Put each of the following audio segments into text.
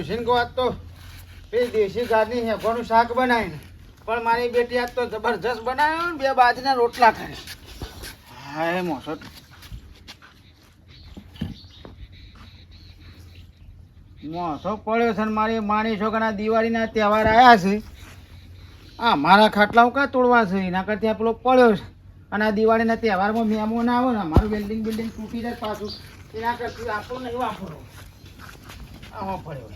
ડોશીને કહો તો પેલી દેશી ગાદની હેફાનું શાક બનાવીને. પણ મારી બેટી આજ તો જબરજસ્ત બનાવ્યો ને બે બાજરીના રોટલા ખાય હા, એ મોસો. મોસો પડ્યો છે ને મારી માણી છોકરા દિવાળીના તહેવાર આવ્યા છે. આ મારા ખાટલા હું કાં તોડવા છે? એના કરતાં પેલો પડ્યો છે. અને આ દિવાળીના તહેવારમાં મહેમાન આવે ને મારું બિલ્ડિંગ બિલ્ડિંગ તૂટી જાય પાછું. એના કરતાં આપણું નહીં વાપરો આમાં પડ્યો.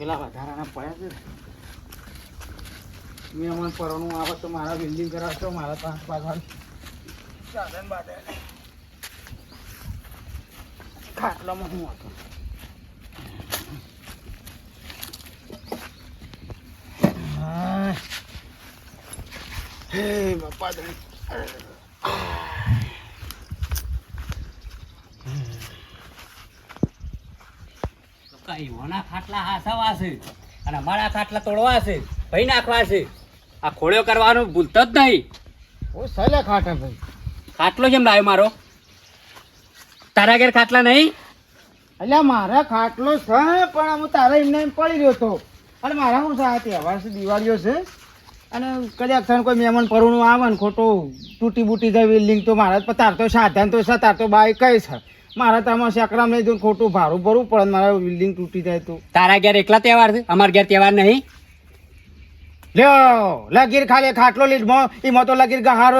પેલા વધારાના પડ્યા છે. મહેમાન પરવાનું આવે તો મારા બિલ્ડિંગ કરાવશો મારા પાંચ પાછળ સાધન બાધન ખાટલામાં હું હતો હે. બાપા કઈઓના ખાટલા હાસવા છે અને અમારા ખાટલા તોડવા છે. ભાઈ નાખવા છે. આ ખોળ્યો કરવાનું ભૂલતો જ નહીં. ઓ સલે ખાટા ભાઈ. ખાટલો કેમ લાવ્યો મારો? તારા ઘેર ખાટલા નહીં? એટલે મારા ખાટલો છે પણ હું તારા એમને એમ પડી રહ્યો હતો અને મારા હું આ તહેવાર છે દિવાળીઓ છે. અને કદાચ થઈને કોઈ મહેમાન પરવાનું આવે ને ખોટું તૂટી બૂટી જાય બિલ્ડિંગ તો મારા જ તાર તો સાધન તો છે તાર તો બાઈક કઈ છે? મારા તો આમાં સેકરામ લઈ દઉં ખોટું ભાડું ભરવું પડે મારા બિલ્ડિંગ તૂટી જાય તો. તારા ઘેર એકલા તહેવાર છે? અમારા ઘેર તહેવાર નહીં? લ્યો લગીર ખાલી ખાટલો લીધમાં એમાં તો લગીર ગહારો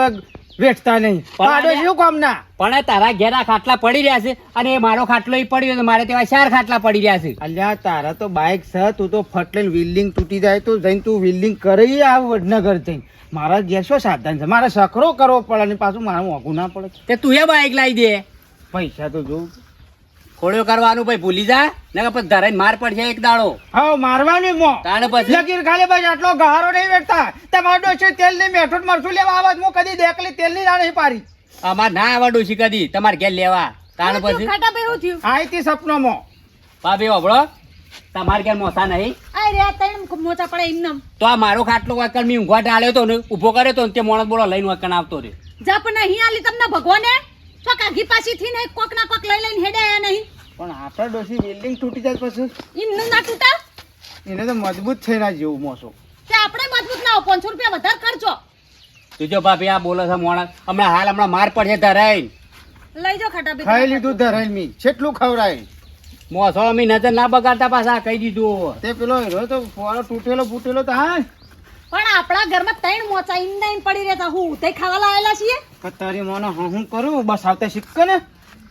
વેચતા નહીં. પાડો શું કામ ના પણ તારા ઘેર આ ખાટલા પડી રહ્યા છે અને મારો ખાટલો એ પડ્યો છે. મારે તેવા ચાર ખાટલા પડી રહ્યા છે. અલ્યા તારા તો બાઇક છે તું તો ફટ લઈને વિલ્ડિંગ તૂટી જાય તો જઈને તું વિલ્ડિંગ કરી આ વડનગર જઈને. મારા ઘેર શું સાધન છે? મારે સકરો કરવો પડે ને પાછું મારા મોંઘું ના પડે. તે તું એ બાઇક લાવી દે. પૈસા તો જોઉં ખોડ્યો કરવાનું ભાઈ ભૂલી જા ને પછી ધરાઈ માર પડશે એક દાડો. હા મારવાની મો. તાણે પછી? લગીર ખાલી ભાઈ આટલો ગહારો નહીં વેઠતા. તમારો ડોશી તેલની મેઠું મરસું લેવા આવત હું કદી દેખલી તેલની રાણી પારી અમાર ના આવડું છે કદી. તમાર ઘેર લેવા. તાણે પછી? ખાટા ભાઈ હું થયું આઈ તી મો. ભાભી ઓબળો તમાર ઘેર મોસા નહીં. આ રે આ ત્રણ મોચા પડે એમને તો આ મારો ખાટલો વાકણ મેં ઊંઘવા ડાળ્યો તો ને ઊભો કર્યો તો ને તે મોણસ બોલો લઈને વાકણ આવતો રે જા પણ નહીં આલી તમને ભગવાને. તો કાગી પાછી થી ને કોક ના કોક લઈ લઈને હેડે આયા નહીં. પણ આપણા ડોસી બિલ્ડિંગ તૂટી જાય પછી? એમનું ના તૂટા? એને તો મજબૂત છે ના જેવું મોસો. તે આપણે મજબૂત ના હો પાંચસો રૂપિયા વધારે ખર્ચો. તુજો ભાભી આ બોલે છે મોણસ હમણાં હાલ હમણાં માર પડશે ધરાઈ લઈ જાઓ ખાટા બી ખાઈ લીધું ધરાઈ મી. છેટલું ખવરાય મોસો અમે નજર ના બગાડતા પાછા કહી દીધું તે પેલો હીરો તો ફોડો તૂટેલો ફૂટેલો તો હા. પણ આપણા ઘરમાં ત્રણ મોચા ઈંડા ઈન પડી રહેતા. હું તે ખાવા લાયેલા છીએ? પણ તારી મને હું કરું? બસ આવતા શીખ ને?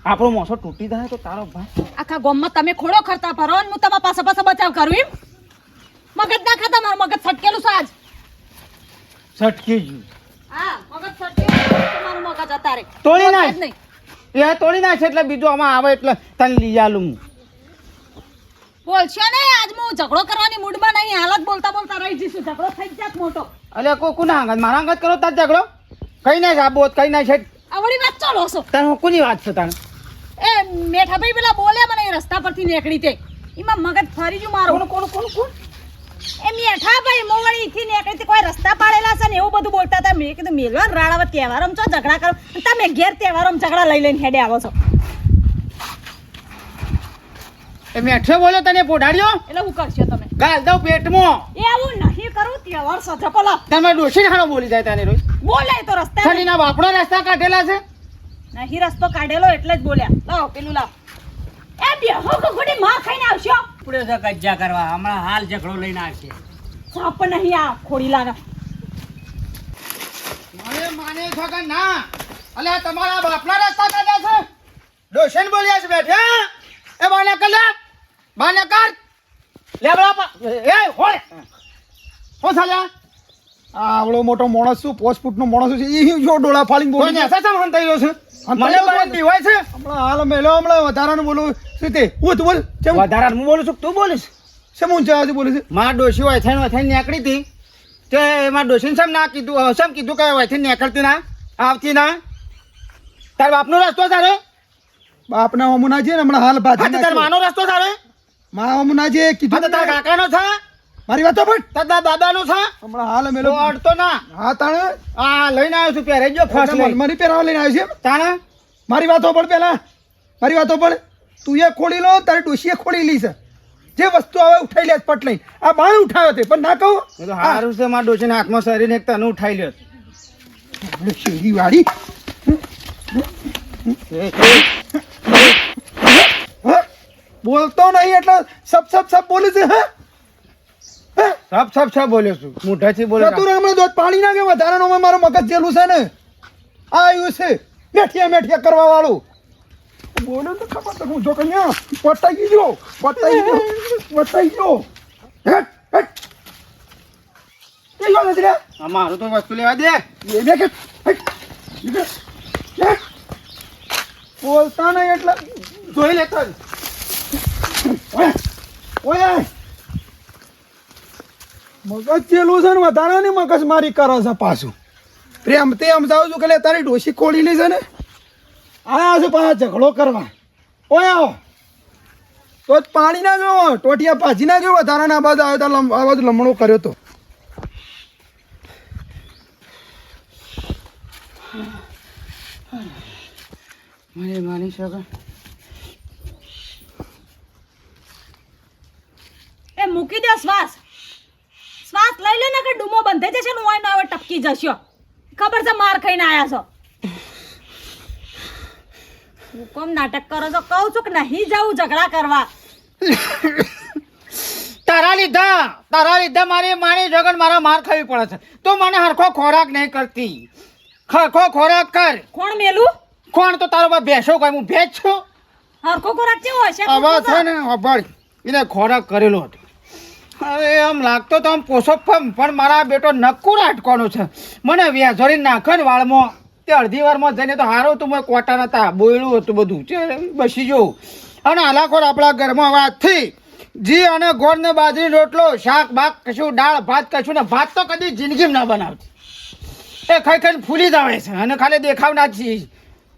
આપણો મોસો તૂટી જાય તો તારો ભાઈ. આખા ગામમાં તમે ખોડો ખર્ચા ભરો ને હું તમારા પાસે પાસે બચાવ કરું એમ? મગજ ના ખાતા મારું મગજ છટકેલું છે આજ. છટકી ગયું. હા મગજ છટકેલું છે, મગજ અત્યારે તોડી નાખ. નહીં. એ તોડી નાખે એટલે બીજું આમાં આવે એટલે તને લઈ આલું. બોલશો ને આજ હું ઝઘડો કરવાની મૂડમાં નહીં. હાલત બોલતા બોલતા રહી જઈશું. ઝઘડો થઈ જાત મોટો. અલ્યા કો કોના આંગત મારા અંગત કરો તાર ઝઘડો? કઈ ના સાબોત કઈ ના છે આવડી વાત ચાલો છો તાર હું કોની વાત છે તાર? એ મેઠા ભાઈ પેલા બોલે મને એ રસ્તા પરથી નીકળી તે. એમાં મગજ ફરી ગયું મારું. કોણ કોણ કોણ કોણ? એ મેઠાભાઈ મો વળી થી નીકળી કોઈ રસ્તા પાડેલા છે ને એવું બધું બોલતા હતા. મેં કીધું મેલવા રાડાવા તહેવારમ છો ઝઘડા કરો? તમે ઘેર તહેવારમ ઝઘડા લઈ લઈને હેડે આવો છો. એ મેઠો બોલ્યો તને પોઢાડ્યો એટલે હું કરશો તમે? ગાલ દઉં પેટમાં. એ આવું નહીં કરું તહેવાર સાથે પેલા તમે ડોસી ખાણો બોલી જાય તને રોજ. બોલે તો રસ્તા છડીના બાપડો રસ્તા કાઢેલા છે? નહીં રસ્તો કાઢેલો એટલે જ બોલ્યા. લાવ પેલું લાવ. એ બેહો કુકડી માં ખાઈને આવશો. ઉપડ્યો છે કજ્જા કરવા. હમણાં હાલ ઝઘડો લઈને આવશે. સાપ નહીં આ ખોડી લાગા મને માને છો કે ના? અલ્યા તમારા બાપના રસ્તા કાઢ્યા છે? ડોશન બોલ્યા છે બેઠા એ માને કલે માને કર. લેબડા પા એ હોય હો સાલ્યા આવડો મોટો માણસ છું પોચ ફૂટનો માણસ છે એ જો ડોળા ફાડીને બોલી ને એસા સમ હંતાઈ છે? મને પણ દીવાય છે. હમણાં હાલ મેલો હમણાં વધારાનું બોલું. શું તે? હું તું બોલ. છે વધારાનું હું બોલું છું તું બોલીશ? શેમ હું અવાજે બોલું છું? મારા ડોશી હોય થઈને થઈને નીકળી હતી. તે એમાં ડોશીને શેમ ના કીધું? શેમ કીધું કે હોય થઈને નીકળતી ના? આવતી ના? તાર બાપનો રસ્તો તારે બાપના અમુના છે ને હમણાં હાલ તો તાર માનો રસ્તો તારે મા અમુના છે કીધું તાર કાકાનો છે? મારી વાતો પણ. તદા તાર દાદાનો છે? હમણાં હાલ મેલો તો અડતો ના. હા તાણે? આ લઈને આવ્યો છું પહેરે. જો ફર્સ્ટ લઈ મનમરી પહેરાવા લઈને આવ્યો છે તાણે? મારી વાતો પણ પેલા મારી વાતો પણ. તું એ ખોલી લો તારી ડોશીએ ખોલી લી છે. જે વસ્તુ આવે ઉઠાઈ લે પટ લઈ આ બાણ ઉઠાવ્યો તે પણ ના કહું. હારું છે મારા ડોશીના હાથમાં શરીરને એક તને ઉઠાઈ લ્યો શેરી વાળી? બોલતો નહીં એટલે સબ સબ સબ બોલે છે હા? સાફ સબ સબ બોલ્યો છું? મોઢાથી બોલ્યો તું હમણાં દોધ પાણી નાખે વધારાનો? મારો મગજ જેલું છે ને. આ આવ્યું છે. મેઠિયા મેઠિયા કરવા વાળું. બોલો તો ખબર તો હું જો કન્યા પટાઈ ગયો પટાઈ ગયો પટાઈ ગયો. Hat hat. એ ગયો તો વસ્તુ લેવા દે. એ બે કે. બોલતા નહીં એટલે જોઈ લેતો ઓય મગજ જેલું છે ને વધારાની મગજ મારી કરે છે પાછું. પ્રેમ તે સમજાવું છું કે લે તારી ડોસી ખોલી લી છે ને? આયા છે પાછા ઝઘડો કરવા. ઓય આવો. તો પાણી ના ગયો ટોટિયા ભાજી ના ગયો વધારાના બાજુ આવ્યો તો લમ- આ બાજુ લમણો કર્યો તો. મને માની શકે. એ મૂકી દે શ્વાસ. શ્વાસ લઈ લે ને કે ડૂમો બંધાઈ જશે ને ઓય હવે ટપકી જશો. ખબર છે માર ખાઈને આયા છો? હું કોમ નાટક કરો છો? કહું છું કે નહીં જાઉં ઝઘડા કરવા. તારા લીધા તારા લીધા મારી મારી જગન મારા માર ખાવી પડે છે. તો મને હરખો ખોરાક નહીં કરતી. હરખો ખોરાક કર. કોણ મેલું? કોણ? તો તારો બાપ ભેંસો કોઈ હું ભેજ છું. હરખો ખોરાક કેવો હશે હવે છે ને અભળ એને ખોરાક કરેલો હતો. હવે આમ લાગતો તો આમ પોસો પણ મારા બેટો નક્કુર અટકવાનો છે. મને વ્યાજોરી નાખે ને વાળમાં તે અડધી વારમાં જઈને તો હારો તું મેં કોટા નતા બોયડું હતું બધું. છે બસી જવું. અને આલાખોર આપણા ઘરમાં વાત થઈ. જી અને ગોળ ને બાજરી રોટલો શાક બાક કશું દાળ ભાત કશું ને ભાત તો કદી જિંદગીમાં ના બનાવતી. એ ખાઈ ખાઈને ફૂલી જ આવે છે. અને ખાલી દેખાવના ના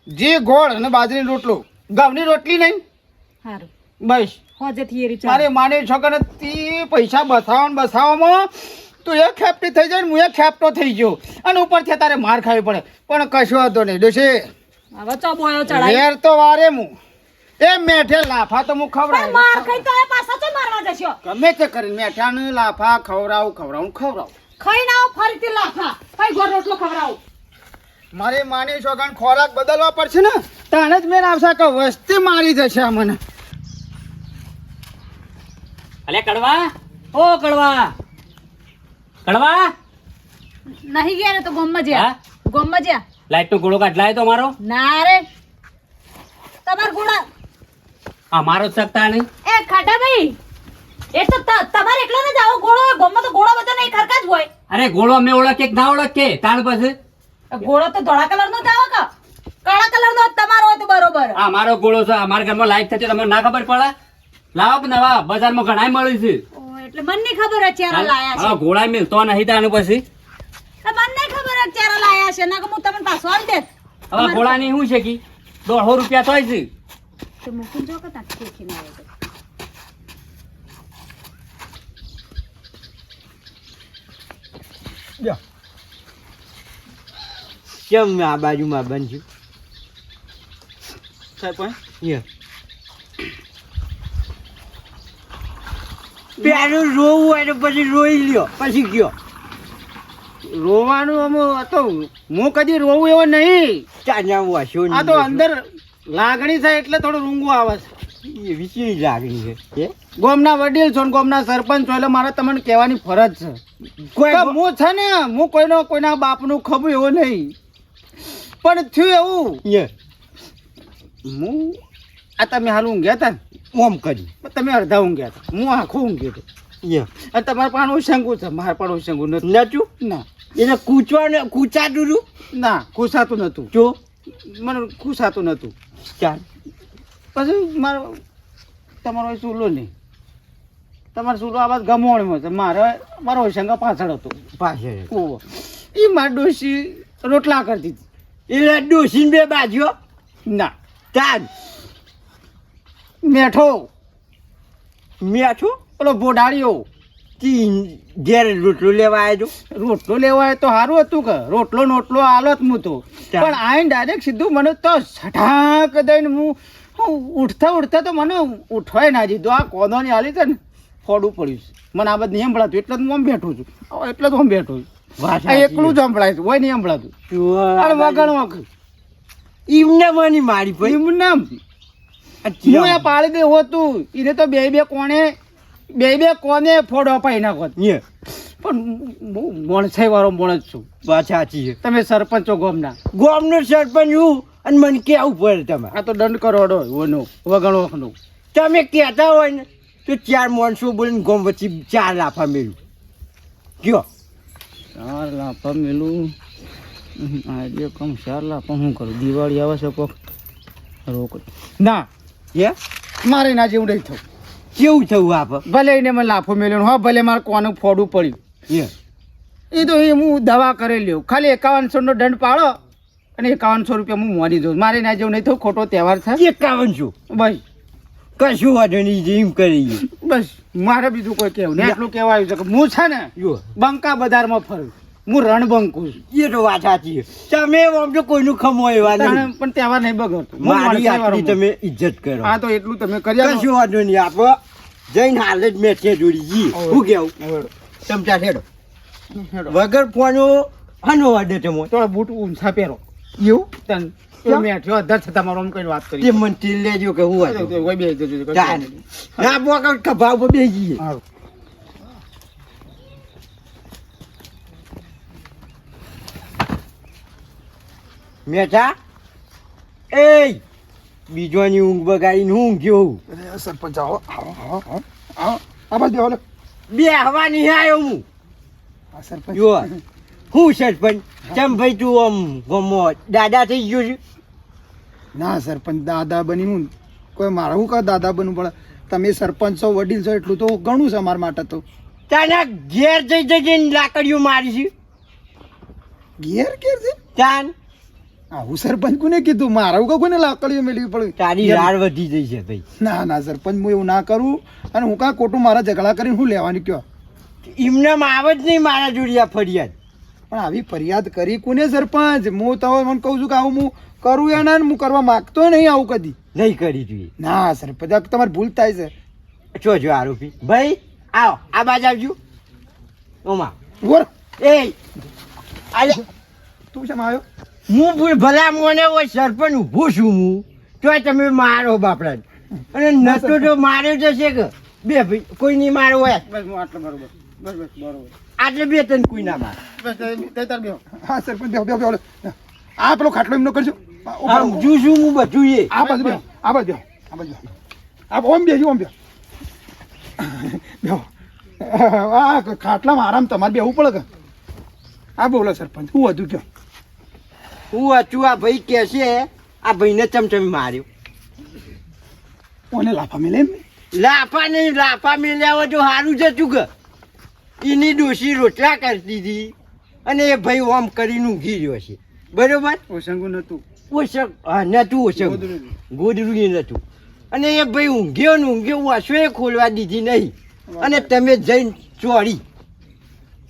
જી ગોળ અને બાજરી રોટલો. ઘઉંની રોટલી નહીં? બસ. હોજે થિયરી મારે માને છોકરા તી પૈસા બસાવવા બસાવવામાં તું એ ખેપટી થઈ જાય ને હું એ ખેપટો થઈ ગયો. અને ઉપરથી તારે માર ખાવી પડે. પણ કશો હતો નહીં ડોશી. હવે બોયો વેર તો વારે હું. એ મેઠે લાફા તો હું ખવડાવ. માર ખાઈ તો એ પાછા ચો મારવા જશો? ગમે તે કરીને મેઠાને લાફા ખવડાવું ખવડાવું ખવડાવું. ખાઈ ના ફરીથી લાફા. ગોળ રોટલો ખવડાવું. મારી માની છોકરાને ખોરાક બદલવા પડશે ને તાણે જ મેં આવશે કે વસ્તી મારી જશે આ મને. અલે કડવા? ઓ કડવા. કડવા? નહીં ગયા ને તો ગોમમાં હા? જ્યાં ગોમમાં જ્યાં લાઈટ નો ગોળો કાઢલાય તો મારો? ના રે. તમાર ગોળા હા મારો જ શકતા નહીં. એ ખાટા ભાઈ. એ તો તમારે એકલો ને જાવ ગોળો હોય. ગોમમાં તો ગોળો બધા નહીં ખરકા જ હોય. અરે ગોળો અમે ઓળખે કે ના ઓળખે? તાણ પછી. ગોળો તો ધોળા કલર નો જાવ કા? કાળા કલર નો તમારો હોય તો બરોબર. આ મારો ગોળો છે. અમારા ઘરમાં લાઈટ થતી તમને ના ખબર પડે. લાવો નવા બજારમાં ઘણા મળી છે. એટલે મને નહીં ખબર અત્યારે લાયા લાયા હા ગોળા મિલતો નહીં તાને પછી. છે મને નહીં ખબર અત્યારે લાયા છે ના હું તમને પાછો આવી દેત હવે ગોળાની શું છે કી? દોઢસો રૂપિયા થાય છે. તો મૂકી જો કે તાંથી શીખીને આવે તો. કેમ આ બાજુમાં બનશું સાહેબ કોઈ? પેલું રોવું હોય તો પછી રોઈ લ્યો પછી ગયો. રોવાનું અમુક તો હું કદી રોવું એવો નહીં. ચાના વાસો આ તો અંદર લાગણી થાય એટલે થોડું રૂંગું આવે છે. એવી કેવી લાગણી છે? ગોમના વડીલ છો ને ગોમના સરપંચ છો એટલે મારે તમને કહેવાની ફરજ છે. કોઈ હું છે ને હું કોઈનો કોઈના બાપનું ખબું એવો નહીં. પણ થયું એવું. હું આ તમે હાલ ઊંઘ્યા હતા ને? ઓમ કરી. તમે અડધા ઊંઘ્યા હતા. હું આખો ઊંઘ્યો હતો. અને તમારે પણ શંકુ છે. મારે પણ શંકુ નથી. નાચું ના. એને કૂચવાનું કૂચાતું હતું ના કૂસાતું નહોતું. જો મને ખુશાતું નહોતું. ચાલ. પછી મારો તમારો ચૂલો નહીં. તમારો ચૂલો આ વાત ગમોણીમાં છે. મારે મારો હોશંગા પાછળ હતો. પાછળ ઓહો. એ મારી ડોશી રોટલા કરતી હતી. એટલે ડોસીને બે બાજ્યો ના. ચાલ. મેઠો. મેઠો? પેલો બોડાળીઓ. ચીન ઘેર રોટલો લેવા આવ્યો રોટલો લેવાય તો સારું હતું કે. રોટલો નોટલો આલો હું તો પણ આઈને ડાયરેક્ટ સીધું મને તો સઠાક દઈને હું હું ઉઠતા ઉઠતા તો મને ઉઠવાય ના જીધું આ કોદોની હાલી છે ને ફોડું પડ્યું છે. મને આ બધું નહીં સંભળાતું. એટલે હું આમ બેઠું છું. એટલે જ હું બેઠો છું. એકલું જ સંભળાય છે. હોય નહીં સંભળાતું. વગણ વખત. ઈમને મની મારી પછી એમ નામ હું એ પાડી દે હોતું એને તો બે બે કોણે બે બે કોને ફોડો અપાઈ નાખો પણ હું મોણસાઈ વાળો મોણસ છું. વાત સાચી છે. તમે સરપંચો ગોમના. ગોમનો સરપંચ હું અને મને કેવું પડે તમે આ તો દંડ કરોડો ઓનો વગણ વખનો તમે કહેતા હોય ને તો ચાર માણસો બોલીને ગોમ વચ્ચે ચાર લાફા મેળ્યું કયો ચાર લાફા મેલું? આજે કમ ચાર લાફા શું કરું? દિવાળી આવે છે કોક? રોક ના હે? મારે ના જેવું નહીં થયું કેવું થયું આપ ભલે એને મને લાફો મેળ્યો હા ભલે મારે કોનું ફોડું પડ્યું. એ તો એ હું દવા કરી લ્યો. ખાલી એકાવનસોનો દંડ પાડો અને એકાવનસો રૂપિયા હું મોડી દઉં. મારે ના જેવું નહીં થયું ખોટો તહેવાર થાય એકાવનસો? ભાઈ બસ. કશું વાંધો નહીં જેમ કરી બસ. મારે બીજું કોઈ કહેવું નહીં. આટલું કહેવાયું છે કે હું છે ને બંકા બજારમાં ફરું. હું રણબંકુ છું. એ તો વાત સાચી તમે આમ તો કોઈનું ખમો એવા નહીં. પણ તેવા નહીં બગડતો. હું મારી આટલી. તમે ઇજ્જત કરો. હા તો એટલું તમે કર્યા. કશું વાંધો નહીં આપ. જઈને હાલ જ મેં છે જોડી. જી હું કેવું? ચમચા હેડો વગર ફોનો હનો વાડે તમે થોડા બૂટ ઊંચા પહેરો. એવું? તન એ મેઠ્યો અધર છતાં મારો આમ કઈ વાત કરી તે મને ટીલ લેજો કે હું હતું કોઈ બે જજો, કશું ચાલ નહીં. ના બોકા ખભા ઉપર બેસી જઈએ હારું. મેઠા? એ બીજોની ઊંઘ બગાડીને હું ગયો અરે સરપંચ આવો આવો આવો આ બાજુ આવો બે હવા નહીં આવ્યો હું. આ સરપંચ. જો હું સરપંચ? ચમ ભાઈ તું આમ ગમો? દાદા થઈ ગયો છે? ના સરપંચ દાદા બની હું. કોઈ મારે હું કા દાદા બનવું પડે? તમે સરપંચ છો વડીલ છો એટલું તો ઘણું છે મારા માટે તો. તાના ઘેર જઈ જઈને લાકડીઓ મારી છે. ઘેર ઘેર છે તાન? આવું સરપંચ કોને કીધું મારે હું કોને લાકડીઓ મેળવી પડે? તારી રાડ વધી જઈ છે ભાઈ. ના ના સરપંચ હું એવું ના કરું. અને હું કાં ખોટું મારા ઝઘડા કરીને હું લેવાની કયો? એમને આવે જ નહીં મારા જોડી આ ફરિયાદ. પણ આવી ફરિયાદ કરી કોને સરપંચ? હું તો મને કહું છું કે આવું હું કરું એના હું કરવા માંગતો નહીં આવું કદી. નહીં કરી જોઈએ. ના સરપંચ તમારે ભૂલ થાય છે. જો જો આરોપી? ભાઈ આવો આ બાજુ આવજો. ઓમાં. બોર એ તું શેમ આવ્યો? હું ભૂલ ભલા મને હોય સરપંચ ઊભું છું હું તો તમે મારો બાપડા. અને નતો તો માર્યો જશે કે બે ભાઈ કોઈ નહીં મારો હોય. બસ હું આટલો બરોબર બસ બસ બરોબર. આજે બે તને કોઈ ના મારે. બસ તે- તે તાર બેહો. હા સરપંચ બેહો બેહો આ પેલો ખાટલો એમનો કરજો. છું હું બધું એ. આ બાજુ બેહો આ બાજુ આ બાજુ આ ઓમ બેહજો ઓમ બેહો. બેહો. આ ખાટલામાં આરામ તમારે બેહવું પડે કે? આ બોલો સરપંચ હું હતું કયો? હું હતું આ ભાઈ કે છે આ ભાઈને ચમચમી માર્યો. ઓને લાફા મેલે લાફા નહીં લાફા મેલ્યા હોય તો સારું છે કે. એની ડોશી રોટલા કરતી હતી અને એ ભાઈ ઓમ કરીને ઊંઘી રહ્યો છે. બરોબર? ઓશંગુ નતું ઓછક હા નતું ઓસંગ. ગોદડું નતું અને એ ભાઈ ઊંઘ્યો ને ઊંઘ્યો વાસોએ ખોલવા દીધી નહીં. અને તમે જઈને ચોરી.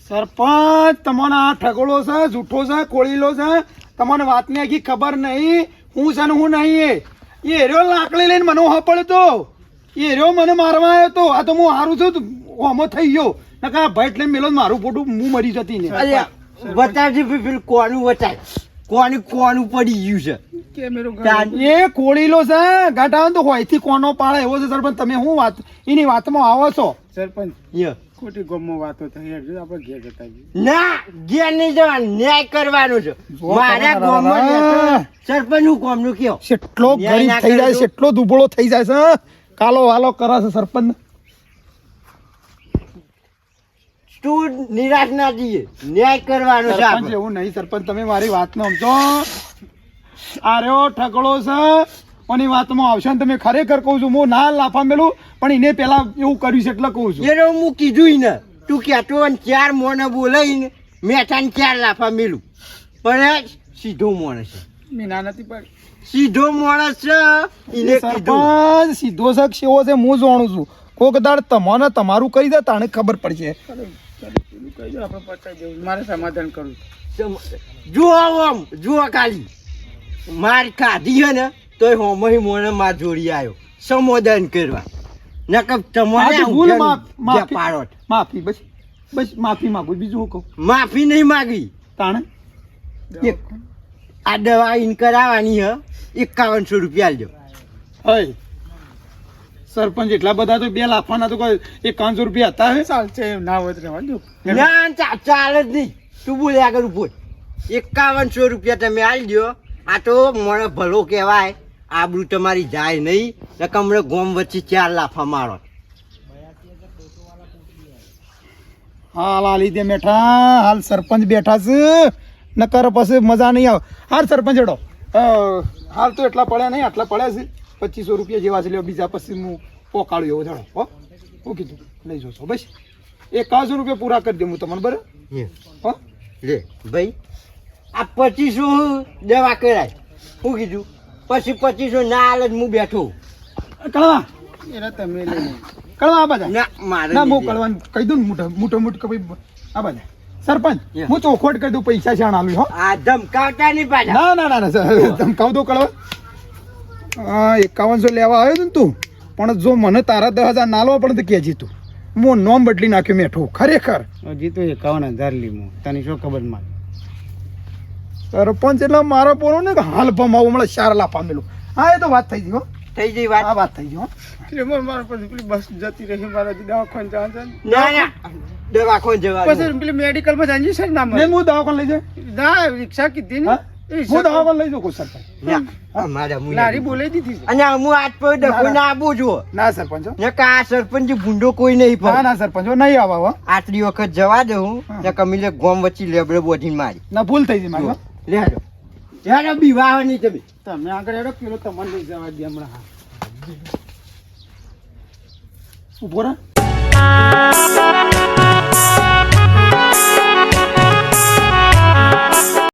સરપંચ તમારા આ ઠગોળો છે જૂઠો છે કોળીલો છે તમને વાતની આખી ખબર નહીં. હું છે ને હું નહીં એ. એ હેર્યો લાકડી લઈને મને હપડતો એ હેર્યો મને મારવા આવ્યો તો. આ તો હું હારું છું તો હોમો થઈ ગયો. નકા ભાઈ એટલે મેલો મારું ફોટું હું મરી જતી ને. ભાઈ પેલું કોનું બતાય કોની કોનું પડી ગયું છે? એ કોળીલો છે ગાંઠા તો હોયથી કોનો પાળે એવો છે સરપંચ. તમે શું વાત એની વાતમાં આવો છો? સરપંચ. યો. ખોટી ગમો વાતો થઈ એટલે આપણે ઘેર જતા ના ઘેર નહીં જવાનું ન્યાય કરવાનો છે. મારા તમારા ગામમાં વાળા. રહેતો નું કયો? કેટલો ગરીબ થઈ જાય છે એટલો દુબળો થઈ જાય છે કાલો વાલો કરે છે સરપંચ. તું નિરાશ ના જઈએ ન્યાય કરવાનો છે સરપંચ એવું નહીં સરપંચ તમે મારી વાત નો સમજો આ રહ્યો ઠગડો છે કોની વાતમાં આવશે ને તમે ખરેખર કહું છું હું ના લાફા મેલું પણ એને પેલા એવું કર્યું છે એટલે કહું છું. એને હું કીધું ને. તું કહેતો અને ને ચાર મોને બોલાવીને મેઠાને ચાર લાફા મેલું પણ એ સીધો માણસ છે. મેં ના નથી પડી. સીધો માણસ છે એને કીધું. સીધો છે કે સેવો છે હું જાણું છું. કોક દાડ તમને તમારું કહી દે તાણે ખબર પડશે. પેલું કહી દો આપણે પતાવી દેવું મારે સમાધાન કરવું જુઓ આમ જુઓ કાલી માર ખાધી છે ને તોય હોમહી મોને માર જોડી આવ્યો સંબોધન કરવા. નકબ તમારે ભૂલ માફ- માફી. પાડોત. માફી બસ બસ માફી માંગુ બીજું કહું? માફી નહીં માગી. તાણે? એક આ દવા ઇન કરાવવાની હ. એકાવનસો રૂપિયા આલજો હય. સરપંચ એટલા બધા તો બે લાફાના તો કોઈ એકાવનસો રૂપિયા હતા હે? ચાલશે ના હોય તો રહેવા ના ચાલે જ નહીં. તું બોલ્યા કરું બોલ એકાવનસો રૂપિયા તમે આલજો આ તો મને ભલો કહેવાય. આબરૂ તમારી જાય નહીં નકર હમણાં ગોમ વચ્ચે ચાર લાફા મારો. હાલ આ લીધે બેઠા હાલ સરપંચ બેઠા છે. નકર પછી મજા નહીં આવે. હાલ સરપંચ હેડો. અ, હાલ તો એટલા પડ્યા નહીં આટલા પડ્યા છે. પચીસો રૂપિયા જેવા છે લ્યો બીજા પછી હું પોકાળું એવો જાણો હો? હું કીધું લઈ જશો. બસ. એકાવસો રૂપિયા પૂરા કરી દઉં હું તમને બરાબર? હો? લે ભાઈ આ પચીસો દવા કરાય. હું કીધું પછી પચીસો ના હાલ જ હું બેઠો. કળવા. એને તમે લઈ. કળવા આ બધા ના મારે ના હું કળવાનું. કહી દઉં ને મોટો મોટો મોટો કે ભાઈ આ બધા સરપંચ હું ચોખવટ કરી દઉં પૈસા શાણ આલું હો. આ ધમકાવતા નહીં પાછા. ના ના ના ના દો કળવા. હા એકાવનસો લેવા આવ્યો ને તું. પણ જો મને તારા દસ હજાર ના લો પણ તો કહેજી જીતું. હું નોમ બદલી નાખ્યો મેઠું ખરેખર. હજી તો એકાવન હજાર લીમું. તને શું ખબર મારે? સરપંચ એટલે મારો પોરો ને કે હાલ ભમાવો હમણાં ચાર લાખ પામેલું. હા એ તો વાત થઈ ગઈ હો. થઈ જઈ વાત? આ વાત થઈ ગઈ હો. એટલે મારા પછી પેલી બસ જતી રહી મારા દવાખાને જવા છે ના. ના દવા જવા પછી પેલી મેડિકલમાં જાણજી છે ને ના ને હું દવાખાને લઈ જાય ના રિક્ષા કીધી ને. હું? રિક્ષા દવાખાને લઈ જાઉં કોઈ સરપંચ મું લારી બોલાવી દીધી અને હું આજ પર ડખો ના. આપું છું. ના સરપંચ ને આ સરપંચ ભૂંડો કોઈ નહીં ના ના સરપંચ હો, નહીં આવા આટલી વખત જવા દઉં હા. ને કમીલે ગોમ વચ્ચે લેબડે બોધી મારી. ના ભૂલ થઈ ગઈ મારી ત્યારે બીવાહ છે તમે તમે આગળ હેડો પેલો તમને લઈ જવા દે હમણાં. હા. ઊભો રહે.